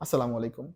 আসসালামু আলাইকুম।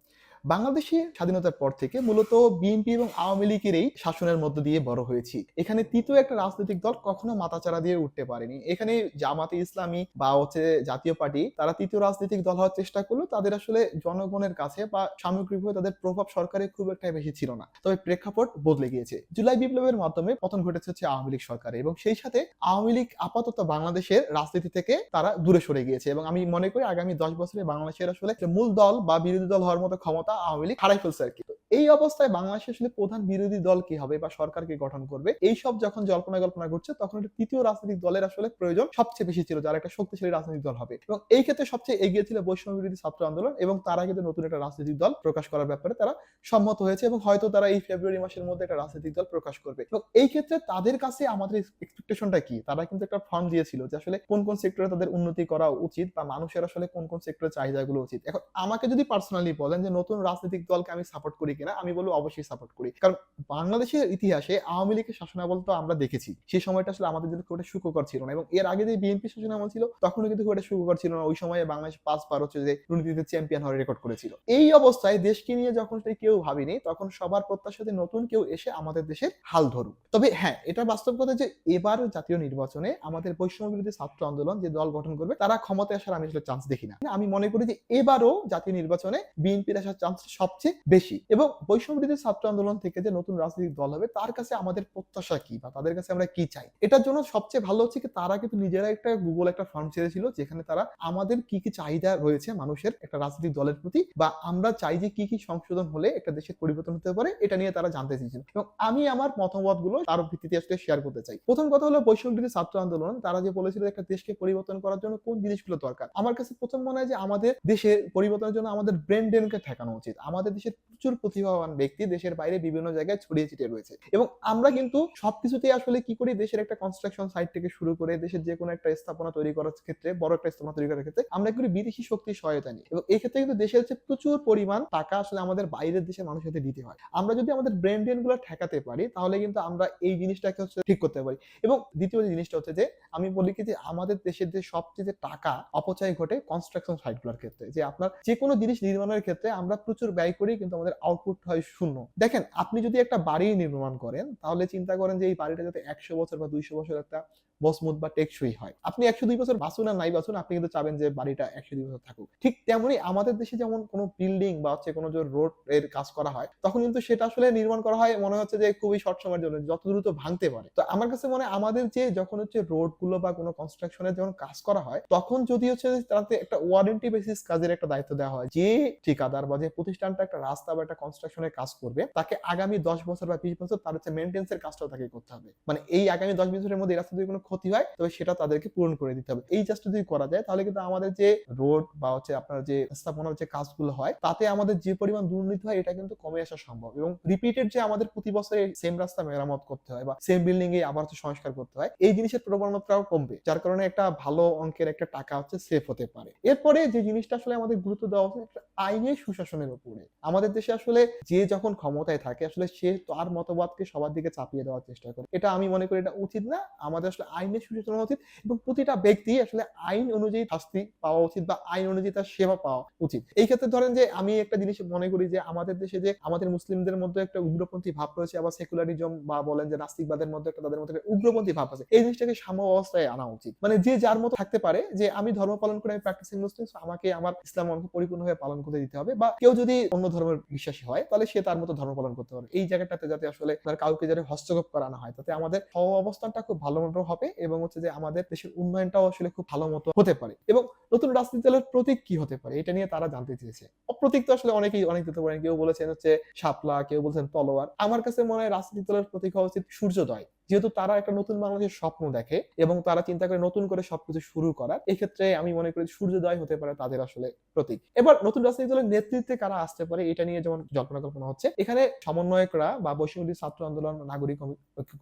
বাংলাদেশে স্বাধীনতার পর থেকে মূলত বিএনপি এবং আওয়ামী লীগের এই শাসনের মধ্য দিয়ে বড় হয়েছি। এখানে তৃতীয় একটা রাজনৈতিক দল কখনো মাথাচাড়া দিয়ে উঠতে পারেনি। এখানে জামাতে ইসলামী বা হচ্ছে জাতীয় পার্টি, তারা তৃতীয় রাজনৈতিক দল হওয়ার চেষ্টা করল তাদের আসলে জনগণের কাছে বা সামগ্রিকভাবে তাদের প্রভাব সরকারে খুব একটা বেশি ছিল না। তবে প্রেক্ষাপট বদলে গিয়েছে। জুলাই বিপ্লবের মাধ্যমে পতন ঘটেছে হচ্ছে আওয়ামী লীগ সরকারে এবং সেই সাথে আওয়ামী লীগ আপাতত বাংলাদেশের রাজনীতি থেকে তারা দূরে সরে গিয়েছে এবং আমি মনে করি আগামী দশ বছরে বাংলাদেশের আসলে মূল দল বা বিরোধী দল হওয়ার মতো ক্ষমতা আওয়ামী লীগ হারাই ফেলছে আর কি তো এই অবস্থায় বাংলাদেশে আসলে প্রধান বিরোধী দল কি হবে বা সরকারকে গঠন করবে? এই সব যখন জল্পনা কল্পনা ঘটছে, তখন একটা তৃতীয় রাজনৈতিক দলের আসলে প্রয়োজন সবচেয়ে বেশি ছিল, যারা একটা শক্তিশালী রাজনৈতিক দল হবে। এবং এই ক্ষেত্রে সবচেয়ে এগিয়ে ছিল বৈষম্য বিরোধী ছাত্র আন্দোলন এবং তারা কিন্তু নতুন একটা রাজনৈতিক দল প্রকাশ করার ব্যাপারে তারা সম্মত হয়েছে এবং হয়তো তারা এই ফেব্রুয়ারি মাসের মধ্যে একটা রাজনৈতিক দল প্রকাশ করবে। এবং এই ক্ষেত্রে তাদের কাছে আমাদের এক্সপেকটেশনটা কি? তারা কিন্তু একটা ফর্ম দিয়েছিল যে আসলে কোন কোন সেক্টরে তাদের উন্নতি করা উচিত বা মানুষের আসলে কোন কোন সেক্টরে চাহিদাগুলো উচিত। এখন আমাকে যদি পার্সোনালি বলেন যে নতুন রাজনৈতিক দলকে আমি সাপোর্ট করি কিনা, আমি বলব অবশ্যই সাপোর্ট করি। কারণ বাংলাদেশের ইতিহাসে আওয়ামী লীগের শাসনামল তো আমরা দেখেছি। সেই সময়টা আসলে আমাদের জন্য খুব একটা সুখকর ছিল না এবং এর আগে যে বিএনপি শাসনামল ছিল, তখনও কিন্তু খুব একটা সুখকর ছিল না। ওই সময়ে বাংলাদেশ পাঁচ বার হচ্ছে যে দুর্নীতিতে চ্যাম্পিয়ন হওয়ার রেকর্ড করেছিল। এই অবস্থায় দেশকে নিয়ে যখন কেউ ভাবিনি, তখন সবার প্রত্যাশাতে নতুন কেউ এসে আমাদের দেশের হাল ধরুক। তবে হ্যাঁ এটা বাস্তব কথা যে এবার জাতীয় নির্বাচনে আমাদের বৈষম্য বিরোধী ছাত্র আন্দোলন যে দল গঠন করবে, তারা ক্ষমতায় আসার আমি আসলে চান্স দেখি না। আমি মনে করি যে এবারও জাতীয় নির্বাচনে বিএনপির আসার চান্স সবচেয়ে বেশি এবং বৈষম্য বিরোধী ছাত্র আন্দোলন থেকে যে নতুন রাজনৈতিক দল হবে, তার কাছে আমাদের প্রত্যাশা কি বা তাদের কাছে আমরা কি চাই? এটার জন্য সবচেয়ে ভালো হচ্ছে কি তারা কিন্তু নিজেরা একটা গুগল একটা ফর্ম ছেড়েছিল, যেখানে তারা আমাদের কি কি চাহিদা রয়েছে মানুষের একটা রাজনৈতিক দলের প্রতি বা আমরা চাই যে কি কি সংশোধন হলে একটা দেশের পরিবর্তন হতে পারে, এটা নিয়ে তারা জানতে চেয়েছিল। এবং আমি আমার মতামতগুলো তার ভিত্তিতে আসলে শেয়ার করতে চাই। প্রথম কথা হলো বৈষম্য ছাত্র আন্দোলন, তারা যে বলেছিল একটা দেশকে পরিবর্তন করার জন্য কোন জিনিসগুলো দরকার, আমার কাছে প্রথম মনে হয় যে আমাদের দেশের পরিবর্তনের জন্য আমাদের ব্রেন ড্রেনকে ঠেকানো উচিত। আমাদের দেশের প্রচুর প্রতিভাবান ব্যক্তি দেশের বাইরে বিভিন্ন জায়গায় ছড়িয়ে ছিটিয়ে রয়েছে। এবং আমরা কিন্তু সবকিছুতেই আসলে কি করি? দেশের একটা কনস্ট্রাকশন সাইট থেকে শুরু করে দেশের যে কোনো একটা স্থাপনা তৈরি করার ক্ষেত্রে, বড় একটা স্থাপনা তৈরি করার ক্ষেত্রে আমরা করি? বিদেশি শক্তির সহায়তা নিই। এবং এই ক্ষেত্রে কিন্তু দেশের হচ্ছে প্রচুর পরিমাণ টাকা আসলে আমাদের বাইরের দেশের মানুষের হাতে দিতে হয়। আমরা যদি আমাদের ব্রেন ড্রেনগুলো ঠেকাতে পারি, তাহলে কিন্তু আমরা এই জিনিসটাকে হচ্ছে ঠিক করতে পারি। এবং দ্বিতীয় যে জিনিসটা হচ্ছে যে, আমি বলি কি যে, আমাদের দেশের যে সবচেয়ে টাকা অপচয় ঘটে কনস্ট্রাকশন সাইটগুলোর ক্ষেত্রে। যে আপনার যে কোনো জিনিস নির্মাণের ক্ষেত্রে আমরা প্রচুর ব্যয় করি কিন্তু আমাদের আউটপুট হয় শূন্য। দেখেন, আপনি যদি একটা বাড়ি নির্মাণ করেন, তাহলে চিন্তা করেন যে এই বাড়িটা যাতে একশো বছর বা দুইশো বছর একটা মজবুত বা টেকসই হয়। আপনি একশো দুই বছর বাঁচুন আর নাই বাঁচুন আপনি কিন্তু চাবেন যে বাড়িটা একশো দুই বছর থাকুক। ঠিক তেমনই আমাদের দেশে যেমন কোনো বিল্ডিং বা হচ্ছে কোনো যে রোডের কাজ করা হয়, তখন কিন্তু সেটা আসলে নির্মাণ করা হয় মনে হচ্ছে যে খুবই শর্ট সময়ের জন্য, যত দ্রুত ভাঙতে পারে। তো আমার কাছে মনে আমাদের যে যখন হচ্ছে রোডগুলো বা কোনো কনস্ট্রাকশনের যখন কাজ করা হয়, তখন যদি হচ্ছে তাতে একটা ওয়ারেন্টি বেসিস কাজের একটা দায়িত্ব দেওয়া হয়, যে ঠিকাদার বা যে প্রতিষ্ঠানটা একটা রাস্তা বা একটা কনস্ট্রাকশনের কাজ করবে, তাকে আগামী দশ বছর বা বিশ বছর তার হচ্ছে মেনটেন্স এর কাজটাও তাকে করতে হবে। মানে এই আগামী দশ বছরের মধ্যে এই রাস্তা যদি কোনো ক্ষতি হয়, তবে সেটা তাদেরকে পূরণ করে দিতে হবে। এই কাজটা যদি করা যায়, তাহলে কিন্তু আমাদের যে রোড বা হচ্ছে আপনার যে স্থাপনার যে কাজগুলো হয়, তাতে আমাদের যে পরিমাণ দুর্নীতি হয়, এটা কিন্তু কমে আসা সম্ভব। এবং রিপিটেড যে আমাদের প্রতি বছরে সেম রাস্তা মেরামত করতে হয় বা সেম বিল্ডিং এ আবার হচ্ছে সংস্কার করতে হয়, এই জিনিসের প্রবণতাও কমবে, যার কারণে একটা ভালো অঙ্কের একটা টাকা হচ্ছে সেফ হতে পারে। এরপরে যে জিনিসটা আসলে আমাদের গুরুত্ব দেওয়া উচিত, একটা আইনের সুশাসনের উপরে। আমাদের দেশে আসলে যে যখন ক্ষমতায় থাকে, আসলে সে তার মতবাদকে সবার দিকে চাপিয়ে দেওয়ার চেষ্টা করে। এটা আমি মনে করি এটা উচিত না। আমাদের আসলে আইনের সুশাসন উচিত এবং প্রতিটা ব্যক্তি আসলে আইন অনুযায়ী শাস্তি পাওয়া উচিত বা আইন অনুযায়ী তার সেবা পাওয়া উচিত। এই ক্ষেত্রে ধরেন যে আমি একটা জিনিস মনে করি যে আমাদের দেশে যে আমাদের মুসলিমদের মধ্যে একটা উগ্রপন্থী ভাব রয়েছে আবার সেকুলারিজম বা বলেন যে নাস্তিকবাদের মধ্যে একটা তাদের মধ্যে উগ্রপন্থী ভাব আছে, এই জিনিসটাকে সাম্য অবস্থায় আনা উচিত। মানে যে যার মতো থাকতে পারে যে আমি ধর্ম পালন করে আমি প্র্যাকটিসিং মুসলিম আমাকে আমার ইসলাম আমাকে পরিপূর্ণভাবে পালন করতে দিতে হবে বা কেউ যদি অন্য ধর্মের বিশ্বাসী হয় তাহলে সে তার মতো ধর্ম পালন করতে পারে এই জায়গাটাতে যাতে আসলে কাউকে যাতে হস্তক্ষেপ করা না হয়, তাতে আমাদের অবস্থানটা খুব ভালো মতো হবে এবং হচ্ছে যে আমাদের দেশের উন্নয়নটাও আসলে খুব ভালো মতো হতে পারে। এবং নতুন রাজনীতি দলের প্রতীক কি হতে পারে? এটা নিয়ে তারা জানতে চেয়েছে। প্রতীক তো আসলে অনেকেই, অনেক দিতে পারেন। কেউ বলেছেন হচ্ছে শাপলা, কেউ বলছেন তলোয়ার। আমার কাছে মনে হয় রাজনীতি দলের প্রতীক হওয়া উচিত সূর্যোদয়। যেহেতু তারা একটা নতুন বাংলাদেশের স্বপ্ন দেখে এবং তারা চিন্তা করে নতুন করে সবকিছু শুরু করার, এক্ষেত্রে আমি মনে করি সূর্যোদয় হতে পারে তাদের আসলে প্রতীক। এবার নতুন রাজনৈতিক দলের নেতৃত্বে কারা আসতে পারে এটা নিয়ে যেমন জল্পনা কল্পনা হচ্ছে, এখানে সমন্বয়করা বা বৈষম্য ছাত্র আন্দোলন, নাগরিক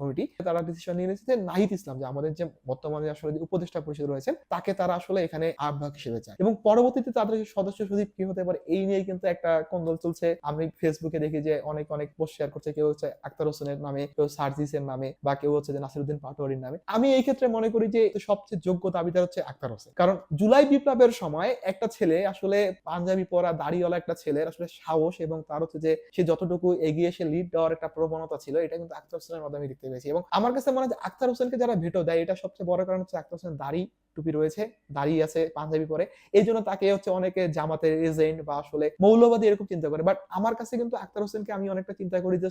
কমিটি, তারা ডিসিশন নিয়ে নিয়েছে যে নাহিদ ইসলাম, যে আমাদের যে বর্তমানে আসলে উপদেষ্টা পরিষদ রয়েছেন, তাকে তারা আসলে এখানে আহ্বায়ক হিসেবে চায়। এবং পরবর্তীতে তাদের সদস্য সচিব কি হতে পারে, এই নিয়ে কিন্তু একটা কন্দল চলছে। আমি ফেসবুকে দেখি যে অনেক অনেক পোস্ট শেয়ার করছে, কেউ হচ্ছে আক্তার হোসেনের নামে, কেউ সার্জিসের নামে বা বা কেউ হচ্ছে যে নাসিরুদ্দিন পাটোয়ারির নামে। আমি এই ক্ষেত্রে মনে করি যে সবচেয়ে যোগ্য দাবিদার হচ্ছে আক্তার হোসেন। কারণ জুলাই বিপ্লবের সময় একটা ছেলে আসলে পাঞ্জাবি পরা দাড়িওয়ালা একটা ছেলে আসলে সাহস এবং তার হচ্ছে যে সে যতটুকু এগিয়ে এসে লিড দেওয়ার একটা প্রবণতা ছিল, এটা কিন্তু আক্তার হোসেনের মাধ্যমে দেখতে পেয়েছি। এবং আমার কাছে মনে হয় আক্তার হোসেনকে যারা ভেটো দেয়, এটা সবচেয়ে বড় কারণ হচ্ছে আক্তার হোসেন দাড়ি টুপি রয়েছে, দাঁড়িয়ে আছে পাঞ্জাবি পরে। এই জন্য তাকে হচ্ছে অনেকে জামাতের এজেন্ট বা আসলে মৌলবাদী এরকম চিন্তা করে। বাট আমার কাছে কিন্তু আক্তার হোসেনকে আমি অনেকটা চিন্তা করি যে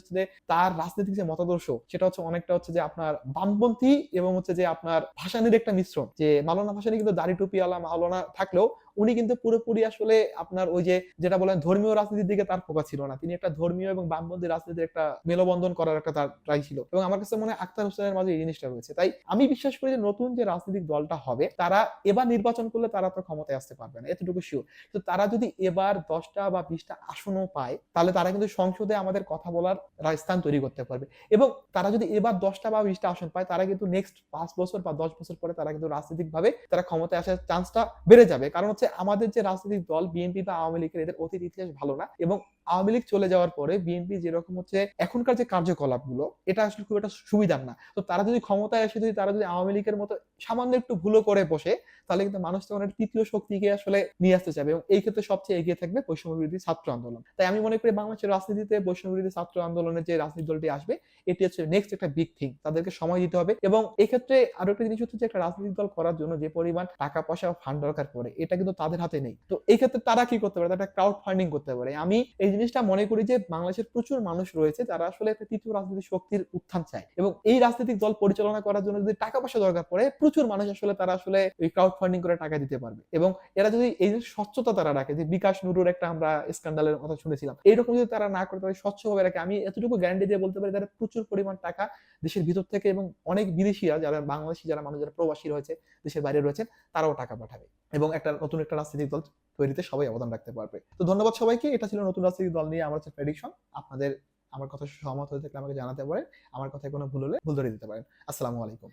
তার রাজনৈতিক যে মতাদর্শ, সেটা হচ্ছে অনেকটা হচ্ছে যে আপনার বামপন্থী এবং হচ্ছে যে আপনার ভাসানির একটা মিশ্রণ। যে মালানা ভাসানি কিন্তু দাড়ি টুপি আলা মাওলানা থাকলেও উনি কিন্তু পুরোপুরি আসলে আপনার ওই যে, যেটা বলেন ধর্মীয় রাজনীতির দিকে তার ফোকাস ছিল না। তিনি একটা ধর্মীয় এবং বামপন্থী রাজনীতির একটা মেলবন্ধন করার একটা তার ট্রাই ছিল। এবং আমার কাছে মনে হয় আক্তার হোসেনের মাঝে এই জিনিসটা রয়েছে। তাই আমি বিশ্বাস করি যে নতুন যে রাজনৈতিক দলটা হবে, তারা এবার নির্বাচন করলে তারা তো ক্ষমতায় আসতে পারবে না, এতটুকু শিওর তো তারা যদি এবার দশটা বা বিশটা আসনও পায়, তাহলে তারা কিন্তু সংসদে আমাদের কথা বলার স্থান তৈরি করতে পারবে। এবং তারা যদি এবার দশটা বা বিশটা আসন পায়, তারা কিন্তু নেক্সট পাঁচ বছর বা দশ বছর পরে তারা কিন্তু রাজনৈতিক ভাবে তারা ক্ষমতায় আসার চান্সটা বেড়ে যাবে। কারণ হচ্ছে আমাদের যে রাজনৈতিক দল বিএনপি বা আওয়ামী লীগের এদের অতীত ইতিহাস ভালো না এবং আওয়ামী লীগ চলে যাওয়ার পরে বিএনপি যেরকম হচ্ছে এখনকার যে কার্যকলাপগুলো এটা আসলে খুব একটা সুবিধার না। তো তারা যদি ক্ষমতায় এসে যদি তারা যদি আওয়ামী লীগের মতো সামান্য একটু ভুলও করে বসে, তাহলে কিন্তু মানুষ তখন একটা তৃতীয় শক্তিকে আসলে নিয়ে আসতে চাবে এবং এই ক্ষেত্রে সবচেয়ে এগিয়ে থাকবে বৈষম্য বিরোধী ছাত্র আন্দোলন। তাই আমি মনে করি বাংলাদেশের রাজনীতিতে বৈষম্য বিরোধী ছাত্র আন্দোলনের যে রাজনৈতিক দলটি আসবে, এটি হচ্ছে নেক্সট একটা বিগ থিং তাদেরকে সময় দিতে হবে এবং এক্ষেত্রে আরও একটা জিনিস হচ্ছে যে একটা রাজনৈতিক দল করার জন্য যে পরিমাণ টাকা পয়সা ফান্ড দরকার পড়ে, এটা কিন্তু তাদের হাতে নেই। তো এই ক্ষেত্রে তারা কি করতে পারে? তারা ক্রাউড ফান্ডিং করতে পারে। আমি এই জিনিসটা মনে করি যে বাংলাদেশের প্রচুর মানুষ রয়েছে যারা আসলে একটা তৃতীয় রাজনৈতিক শক্তির উত্থান চায়। এবং এই রাজনৈতিক দল পরিচালনা করার জন্য যদি টাকা পয়সা দরকার পড়ে, প্রচুর মানুষ আসলে তারা আসলে ওই ক্রাউড ফান্ডিং করে টাকা দিতে পারবে। এবং এরা যদি এই স্বচ্ছতা তারা রাখে, যে বিকাশ নুরুর একটা আমরা স্ক্যান্ডালের কথা শুনেছিলাম, এইরকম যদি তারা না করে তাদের স্বচ্ছভাবে রাখে, আমি এতটুকু গ্যারান্টি দিয়ে বলতে পারি, তারা প্রচুর পরিমাণ টাকা দেশের ভিতর থেকে এবং অনেক বিদেশিরা, যারা বাংলাদেশি, যারা মানুষ, যারা প্রবাসী রয়েছে, দেশের বাইরে রয়েছেন তারাও টাকা পাঠাবে। এবং একটা নতুন একটা রাজনৈতিক দল তৈরিতে সবাই অবদান রাখতে পারবে। তো ধন্যবাদ সবাইকে। এটা ছিল নতুন রাজনৈতিক দল নিয়ে আমার হচ্ছে প্রেডিকশন আপনাদের, আমার কথা সহমত হয়ে থাকলে আমাকে জানাতে পারেন। আমার কথায় কোনো ভুল হলে ভুল ধরে দিতে পারেন। আসসালামু আলাইকুম।